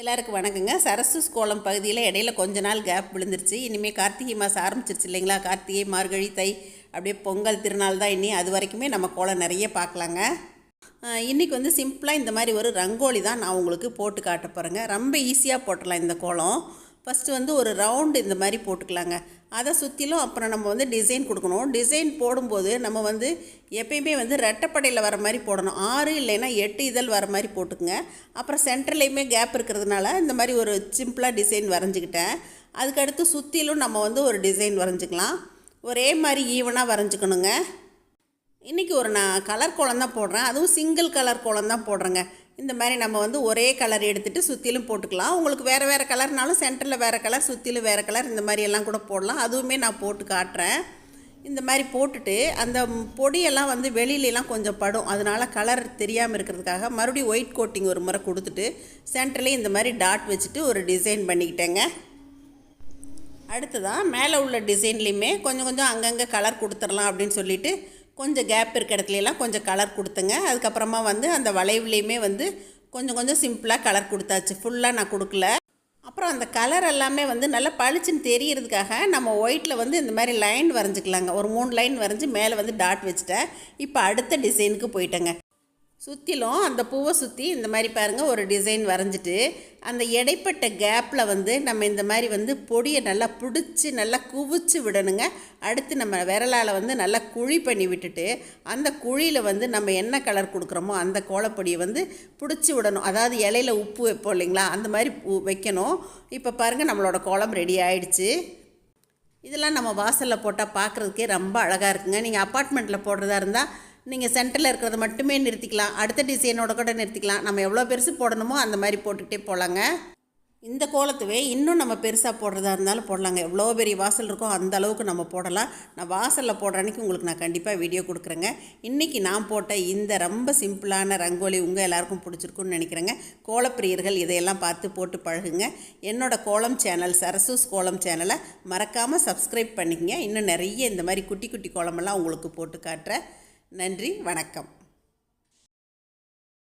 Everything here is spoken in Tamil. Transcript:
எல்லாருக்கும் வணக்கங்க. சரசு கோலம் பகுதியில் இடையில கொஞ்ச நாள் கேப் விழுந்துருச்சு. இனிமேல் கார்த்திகை மாதம் ஆரம்பிச்சிருச்சு இல்லைங்களா? கார்த்திகை மார்கழி தை அப்படியே பொங்கல் திருநாள் தான் இனி அது வரைக்குமே நம்ம கோலம் நிறைய பார்க்கலாங்க. இன்றைக்கி வந்து சிம்பிளாக இந்த மாதிரி ஒரு ரங்கோலி தான் நான் உங்களுக்கு போட்டு காட்ட போகிறேங்க ரொம்ப ஈஸியாக போட்டுடலாம் இந்த கோலம். ஃபஸ்ட்டு வந்து ஒரு ரவுண்டு இந்த மாதிரி போட்டுக்கலாங்க. அதை சுற்றிலும் அப்புறம் நம்ம வந்து டிசைன் கொடுக்கணும். டிசைன் போடும்போது நம்ம வந்து எப்பயுமே வந்து ரெட்டைப்படையில் வர மாதிரி போடணும். ஆறு இல்லைன்னா எட்டு இதழ் வர மாதிரி போட்டுக்குங்க. அப்புறம் சென்டர்லேயுமே கேப் இருக்கிறதுனால இந்த மாதிரி ஒரு சிம்பிளாக டிசைன் வரைஞ்சிக்கிட்டேன். அதுக்கடுத்து சுற்றிலும் நம்ம வந்து ஒரு டிசைன் வரைஞ்சிக்கலாம். ஒரே மாதிரி ஈவனாக வரைஞ்சிக்கணுங்க. இன்றைக்கி ஒரு நான் கலர் கோலம் தான் போடுறேன். அதுவும் சிங்கிள் கலர் கோலம் தான் போடுறேங்க. இந்த மாதிரி நம்ம வந்து ஒரே கலர் எடுத்துகிட்டு சுற்றிலும் போட்டுக்கலாம். உங்களுக்கு வேறு வேறு கலர்னாலும் சென்டரில் வேறு கலர் சுற்றிலும் வேறு கலர் இந்த மாதிரி எல்லாம் கூட போடலாம். அதுவுமே நான் போட்டு காட்டுறேன். இந்த மாதிரி போட்டுட்டு அந்த பொடியெல்லாம் வந்து வெளியிலலாம் கொஞ்சம் படும். அதனால கலர் தெரியாமல் இருக்கிறதுக்காக மறுபடியும் ஒயிட் கோட்டிங் ஒரு முறை கொடுத்துட்டு சென்டர்லேயே இந்த மாதிரி டாட் வச்சுட்டு ஒரு டிசைன் பண்ணிக்கிட்டேங்க. அடுத்ததான் மேலே உள்ள டிசைன்லேயுமே கொஞ்சம் கொஞ்சம் அங்கங்கே கலர் கொடுத்துடலாம் அப்படின்னு சொல்லிவிட்டு கொஞ்சம் கேப் இருக்க இடத்துலலாம் கொஞ்சம் கலர் கொடுத்துங்க. அதுக்கப்புறமா வந்து அந்த வளைவுலேயுமே வந்து கொஞ்சம் கொஞ்சம் சிம்பிளாக கலர் கொடுத்தாச்சு. ஃபுல்லாக நான் கொடுக்கல. அப்புறம் அந்த கலர் எல்லாமே வந்து நல்லா பளிச்சுன்னு தெரியறதுக்காக நம்ம ஒயிட்டில் வந்து இந்த மாதிரி லைன் வரைஞ்சிக்கலாங்க. ஒரு மூணு லைன் வரைஞ்சி மேலே வந்து டாட் வச்சுட்டேன். இப்போ அடுத்த டிசைனுக்கு போயிட்டேங்க. சுற்றிலும் அந்த பூவை சுற்றி இந்த மாதிரி பாருங்கள் ஒரு டிசைன் வரைஞ்சிட்டு அந்த இடைப்பட்ட கேப்பில் வந்து நம்ம இந்த மாதிரி வந்து பொடியை நல்லா பிடிச்சி நல்லா குவிச்சு விடணுங்க. அடுத்து நம்ம விரலால் வந்து நல்லா குழி பண்ணி விட்டுட்டு அந்த குழியில் வந்து நம்ம என்ன கலர் கொடுக்குறோமோ அந்த கோலப்பொடியை வந்து பிடிச்சி விடணும். அதாவது இலையில உப்பு வைப்போம் இல்லைங்களா அந்த மாதிரி வைக்கணும். இப்போ பாருங்கள் நம்மளோட கோலம் ரெடி ஆயிடுச்சு. இதெல்லாம் நம்ம வாசலில் போட்டால் பார்க்குறதுக்கே ரொம்ப அழகாக இருக்குங்க. நீங்கள் அப்பார்ட்மெண்ட்டில் போடுறதா இருந்தால் நீங்கள் சென்டரில் இருக்கிறத மட்டுமே நிறுத்திக்கலாம். அடுத்த டிசைனோட கூட நிறுத்திக்கலாம். நம்ம எவ்வளோ பெருசு போடணுமோ அந்த மாதிரி போட்டுக்கிட்டே போகலாங்க இந்த கோலத்துவே இன்னும் நம்ம பெருசாக போடுறதா இருந்தாலும் போடலாங்க. எவ்வளோ பெரிய வாசல் இருக்கோ அந்த அளவுக்கு நம்ம போடலாம். நான் வாசலில் போடுற அன்னைக்கு உங்களுக்கு நான் கண்டிப்பாக வீடியோ கொடுக்குறேங்க. இன்றைக்கி நான் போட்ட இந்த ரொம்ப சிம்பிளான ரங்கோலி உங்கள் எல்லாருக்கும் பிடிச்சிருக்குன்னு நினைக்கிறேங்க. கோலப்பிரியர்கள் இதையெல்லாம் பார்த்து போட்டு பழகுங்க. என்னோடய கோலம் சேனல் சரசூஸ் கோலம் சேனலை மறக்காமல் சப்ஸ்கிரைப் பண்ணிக்கங்க. இன்னும் நிறைய இந்த மாதிரி குட்டி குட்டி கோலமெல்லாம் உங்களுக்கு போட்டு காட்டுறேன். நன்றி வணக்கம்.